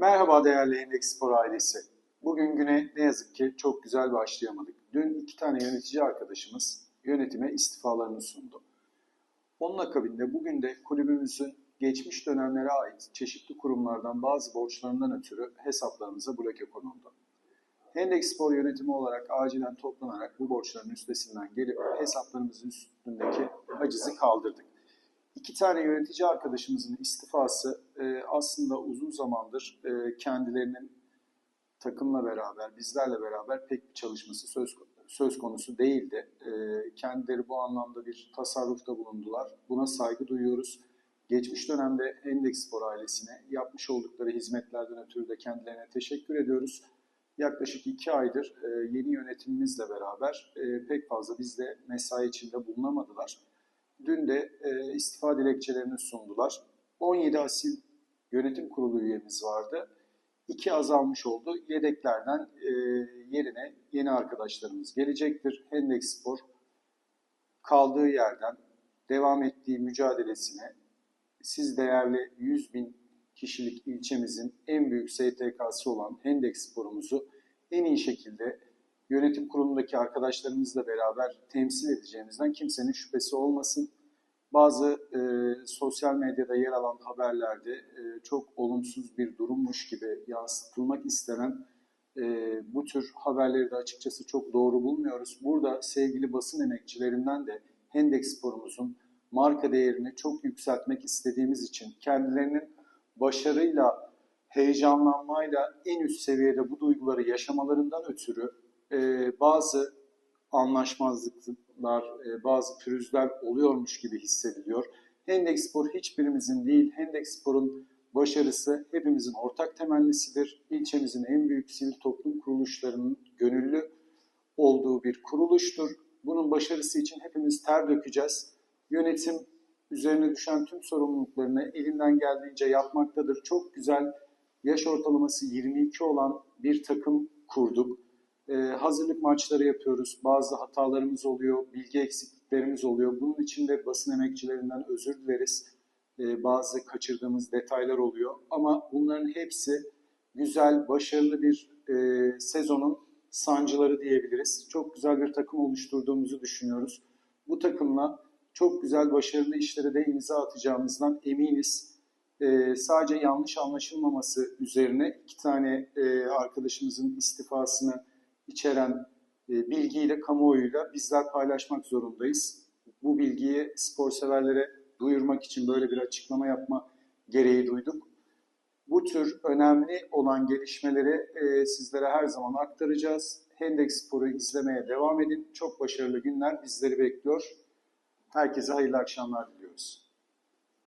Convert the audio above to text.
Merhaba değerli Endeks Spor ailesi. Bugün güne ne yazık ki çok güzel başlayamadık. Dün iki tane yönetici arkadaşımız yönetime istifalarını sundu. Onun akabinde bugün de kulübümüzün geçmiş dönemlere ait çeşitli kurumlardan bazı borçlarından ötürü hesaplarımıza bloke konuldu. Endeks Spor yönetimi olarak acilen toplanarak bu borçların üstesinden gelip hesaplarımızın üstündeki hacizi kaldırdık. İki tane yönetici arkadaşımızın istifası e, aslında uzun zamandır e, kendilerinin takımla beraber, bizlerle beraber pek bir çalışması söz, söz konusu değildi. E, kendileri bu anlamda bir tasarrufta bulundular. Buna saygı duyuyoruz. Geçmiş dönemde Endeks Spor ailesine yapmış oldukları hizmetlerden ötürü de kendilerine teşekkür ediyoruz. Yaklaşık iki aydır e, yeni yönetimimizle beraber e, pek fazla bizde mesai içinde bulunamadılar. Dün de e, istifa dilekçelerini sundular. 17 asil yönetim kurulu üyemiz vardı. İki azalmış oldu. Yedeklerden e, yerine yeni arkadaşlarımız gelecektir. Hendek Spor kaldığı yerden devam ettiği mücadelesine siz değerli 100 bin kişilik ilçemizin en büyük STK'sı olan Hendek Spor'umuzu en iyi şekilde yönetim kurulundaki arkadaşlarımızla beraber temsil edeceğimizden kimsenin şüphesi olmasın. Bazı e, sosyal medyada yer alan haberlerde e, çok olumsuz bir durummuş gibi yansıtılmak istenen e, bu tür haberleri de açıkçası çok doğru bulmuyoruz. Burada sevgili basın emekçilerinden de Hendek Spor'umuzun marka değerini çok yükseltmek istediğimiz için kendilerinin başarıyla, heyecanlanmayla en üst seviyede bu duyguları yaşamalarından ötürü e, bazı anlaşmazlıklar, e, bazı pürüzler oluyormuş gibi hissediliyor. Hendek Spor hiçbirimizin değil, Hendek Spor'un başarısı hepimizin ortak temellisidir. İlçemizin en büyük sivil toplum kuruluşlarının gönüllü olduğu bir kuruluştur. Bunun başarısı için hepimiz ter dökeceğiz. Yönetim üzerine düşen tüm sorumluluklarını elinden geldiğince yapmaktadır. Çok güzel yaş ortalaması 22 olan bir takım kurduk. Ee, hazırlık maçları yapıyoruz. Bazı hatalarımız oluyor, bilgi eksikliklerimiz oluyor. Bunun için de basın emekçilerinden özür dileriz. Ee, bazı kaçırdığımız detaylar oluyor. Ama bunların hepsi güzel, başarılı bir e, sezonun sancıları diyebiliriz. Çok güzel bir takım oluşturduğumuzu düşünüyoruz. Bu takımla çok güzel, başarılı işlere de imza atacağımızdan eminiz. Ee, sadece yanlış anlaşılmaması üzerine iki tane e, arkadaşımızın istifasını içeren e, bilgiyle kamuoyuyla bizler paylaşmak zorundayız. Bu bilgiyi spor severlere duyurmak için böyle bir açıklama yapma gereği duyduk. Bu tür önemli olan gelişmeleri e, sizlere her zaman aktaracağız. Hendek Spor'u izlemeye devam edin. Çok başarılı günler bizleri bekliyor. Herkese hayırlı akşamlar diliyoruz.